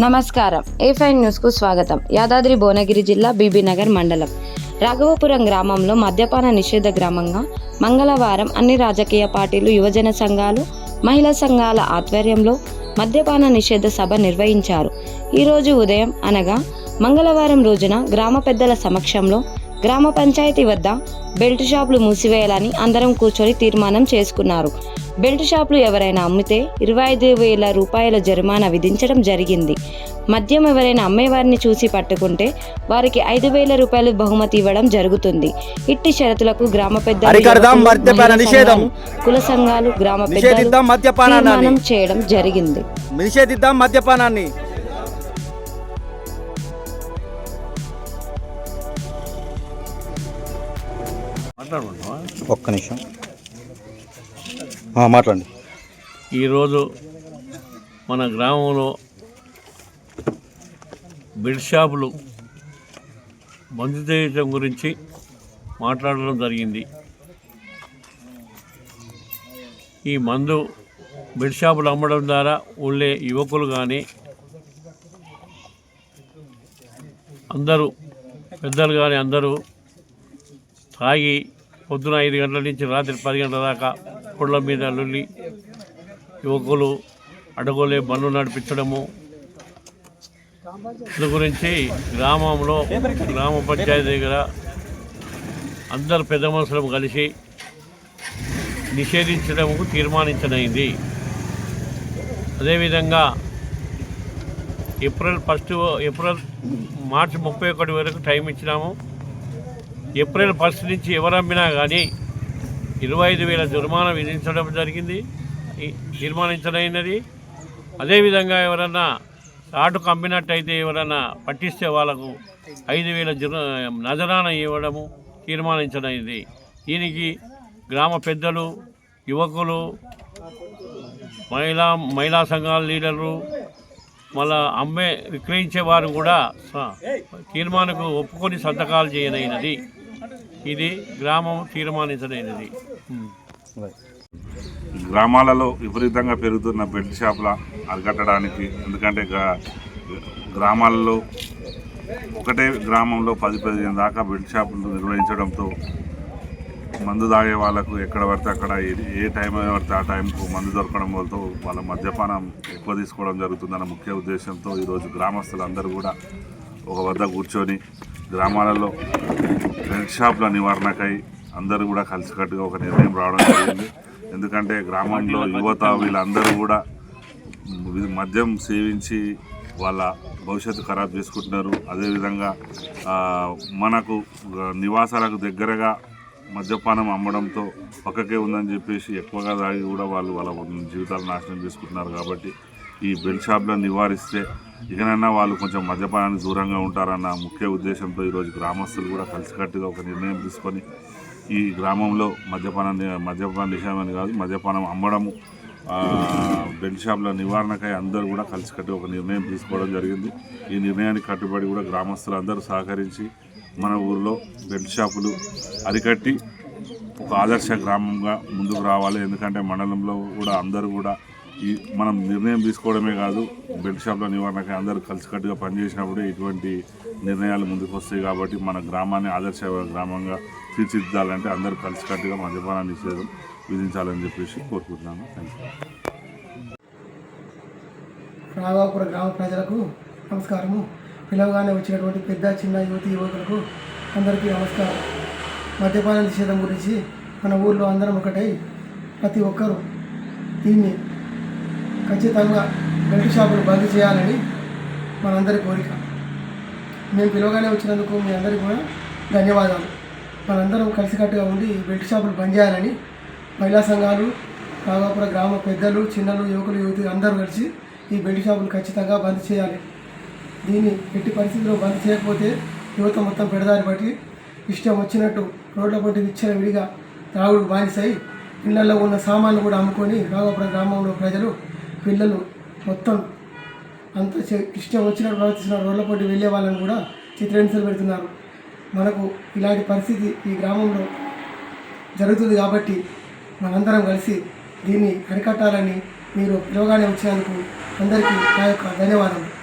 నమస్కారం. ఏ ఫైవ్ న్యూస్కు స్వాగతం. యాదాద్రి భువనగిరి జిల్లా బీబీనగర్ మండలం. రాఘవపురం గ్రామంలో మద్యపాన నిషేధ గ్రామంగా మంగళవారం అన్ని రాజకీయ పార్టీలు యువజన సంఘాలు మహిళా సంఘాల ఆధ్వర్యంలో మద్యపాన నిషేధ సభ నిర్వహించారు. ఈరోజు ఉదయం అనగా మంగళవారం రోజున గ్రామ పెద్దల సమక్షంలో గ్రామ పంచాయతీ వద్ద బెల్ట్ షాపులు మూసివేయాలని అందరం కూర్చొని తీర్మానం చేసుకున్నారు. బెల్ట్ షాపులు ఎవరైనా అమ్మితే ఇరవై ఐదు వేల రూపాయల జరిమానా విధించడం జరిగింది. మద్యం ఎవరైనా అమ్మేవారిని చూసి పట్టుకుంటే వారికి ఐదు వేల రూపాయలు బహుమతి ఇవ్వడం జరుగుతుంది. ఇట్టి షరతులకు గ్రామ. సంఘాలు, కుల సంఘాలు గ్రామ తీర్మానం చేయడం జరిగింది. నిషేధిద్దాం మద్యపానాన్ని. ఒక్క నిమిషం. మాట్లాడండి. ఈరోజు మన గ్రామంలో బెడ్ షాపులు బంద్ చేయటం గురించి మాట్లాడడం జరిగింది. ఈ మందు బెడ్ షాపులు అమ్మడం ద్వారా ఊళ్ళే యువకులు కానీ అందరూ పెద్దలు కానీ అందరూ తాగి పొద్దున ఐదు గంటల నుంచి రాత్రి పది గంటల దాకా పుళ్ళ మీద లొల్లి యువకులు అడగోలే బండ్లు నడిపించడము. ఇందు గురించి గ్రామంలో గ్రామ పంచాయతీ దగ్గర అందరు పెద్ద మనుషులు కలిసి నిషేధించడము తీర్మానించనైంది. అదేవిధంగా ఏప్రిల్ ఫస్ట్ ఏప్రిల్ మార్చి ముప్పై ఒకటి వరకు టైం ఇచ్చినాము. ఏప్రిల్ ఫస్ట్ నుంచి ఎవరు అమ్మినా కానీ ఇరవై ఐదు వేల జుర్మానా విధించడం జరిగింది. తీర్మానించడైనది అదేవిధంగా ఎవరన్నా ఆటుకు అమ్మినట్టయితే ఎవరన్నా పట్టిస్తే వాళ్ళకు ఐదు వేల నజరాన ఇవ్వడము తీర్మానించడైంది దీనికి గ్రామ పెద్దలు యువకులు మహిళా మహిళా సంఘాల లీడర్లు మళ్ళా అమ్మే విక్రయించే వారు కూడా తీర్మానకు ఒప్పుకొని సంతకాలు చేయనైనది. ఇది గ్రామం తీర్మానించదైనది గ్రామాలలో విపరీతంగా పెరుగుతున్న బెడ్ షాపుల అరికట్టడానికి ఎందుకంటే గ్రామాలలో ఒకటే గ్రామంలో పది పదిహేను దాకా బెడ్ షాపులు నిర్వహించడంతో మందు తాగే వాళ్ళకు ఎక్కడ పడితే అక్కడ ఏ- టైం పడితే ఆ టైంకు మందు దొరకడం వల్ల వాళ్ళ మద్యపానం ఎక్కువ తీసుకోవడం జరుగుతుందన్న ముఖ్య ఉద్దేశంతో ఈరోజు గ్రామస్తులందరూ కూడా ఒక వద్ద కూర్చొని గ్రామాలలో బెడ్ షాపుల నివారణకై అందరూ కూడా కలిసికట్టుగా ఒక నిర్ణయం రావడం జరిగింది. ఎందుకంటే గ్రామంలో యువత వీళ్ళందరూ కూడా మద్యం సేవించి వాళ్ళ భవిష్యత్తు ఖరాబ్ చేసుకుంటున్నారు. అదేవిధంగా మనకు నివాసాలకు దగ్గరగా మద్యపానం అమ్మడంతో పక్కకే ఉందని చెప్పేసి ఎక్కువగా తాగి కూడా వాళ్ళు వాళ్ళ జీవితాలు నాశనం చేసుకుంటున్నారు కాబట్టి ఈ బెల్ షాప్లను నివారిస్తే ఇకనైనా వాళ్ళు కొంచెం మద్యపానానికి దూరంగా ఉంటారన్న ముఖ్య ఉద్దేశంతో ఈరోజు గ్రామస్తులు కూడా కలిసికట్టుగా ఒక నిర్ణయం తీసుకొని ఈ గ్రామంలో మద్యపానాన్ని మద్యపాన నిషేధమని కాదు మద్యపానం అమ్మడము బెల్ షాప్ల నివారణకై అందరూ కూడా కలిసికట్టి ఒక నిర్ణయం తీసుకోవడం జరిగింది. ఈ నిర్ణయానికి కట్టుబడి కూడా గ్రామస్తులు అందరూ సహకరించి మన ఊరిలో బెల్ట్ షాపులు అరికట్టి ఒక ఆదర్శ గ్రామంగా ముందుకు రావాలి. ఎందుకంటే మండలంలో కూడా అందరూ కూడా ఈ మనం నిర్ణయం తీసుకోవడమే కాదు బెల్ట్ షాప్ల నివారణకి అందరూ కలిసికట్టుగా పనిచేసినప్పుడే ఇటువంటి నిర్ణయాలు ముందుకు వస్తాయి కాబట్టి మన గ్రామాన్ని ఆదర్శ గ్రామంగా తీర్చిదిద్దాలంటే అందరూ కలిసికట్టుగా మద్యపాన నిషేధం విధించాలని చెప్పేసి కోరుకుంటున్నాను. థ్యాంక్ యూ గ్రామ ప్రజలకు నమస్కారము. పిలవగానే వచ్చినటువంటి పెద్ద చిన్న యువతి యువకులకు అందరికీ నమస్కారం. మద్యపాన నిషేధం గురించి మన ఊళ్ళో అందరం ఒకటై ప్రతి ఒక్కరూ దీన్ని ఖచ్చితంగా బెల్ట్ షాపులు బంద్ చేయాలని మనందరి కోరిక. మేము పిలవగానే వచ్చినందుకు మీ అందరికీ కూడా ధన్యవాదాలు. మనందరం కలిసికట్టుగా ఉండి ఈ బెల్ట్ షాపులు బంద్ చేయాలని మహిళా సంఘాలు రాఘాపుర గ్రామ పెద్దలు చిన్నలు యువకులు యువతి అందరూ కలిసి ఈ బెల్ట్ షాపులు ఖచ్చితంగా బంద్ చేయాలి. దీన్ని ఎట్టి పరిస్థితుల్లో బంద్ చేయకపోతే యువత మొత్తం పెడదారి బట్టి ఇష్టం వచ్చినట్టు రోడ్ల పొంటి విచ్చల విడిగా త్రాగుడు బానిసై ఇళ్ళలో ఉన్న సామాన్లు కూడా అమ్ముకొని రాఘాపుర గ్రామంలో ప్రజలు పిల్లలు మొత్తం అంత ఇష్టం వచ్చినట్టు ప్రవర్తిస్తున్న రోడ్ల వెళ్ళే వాళ్ళని కూడా చిత్రహింసలు పెడుతున్నారు. మనకు ఇలాంటి పరిస్థితి ఈ గ్రామంలో జరుగుతుంది కాబట్టి మనందరం కలిసి దీన్ని అరికట్టాలని మీరు పిలవగానే వచ్చినందుకు అందరికీ నా యొక్క ధన్యవాదాలు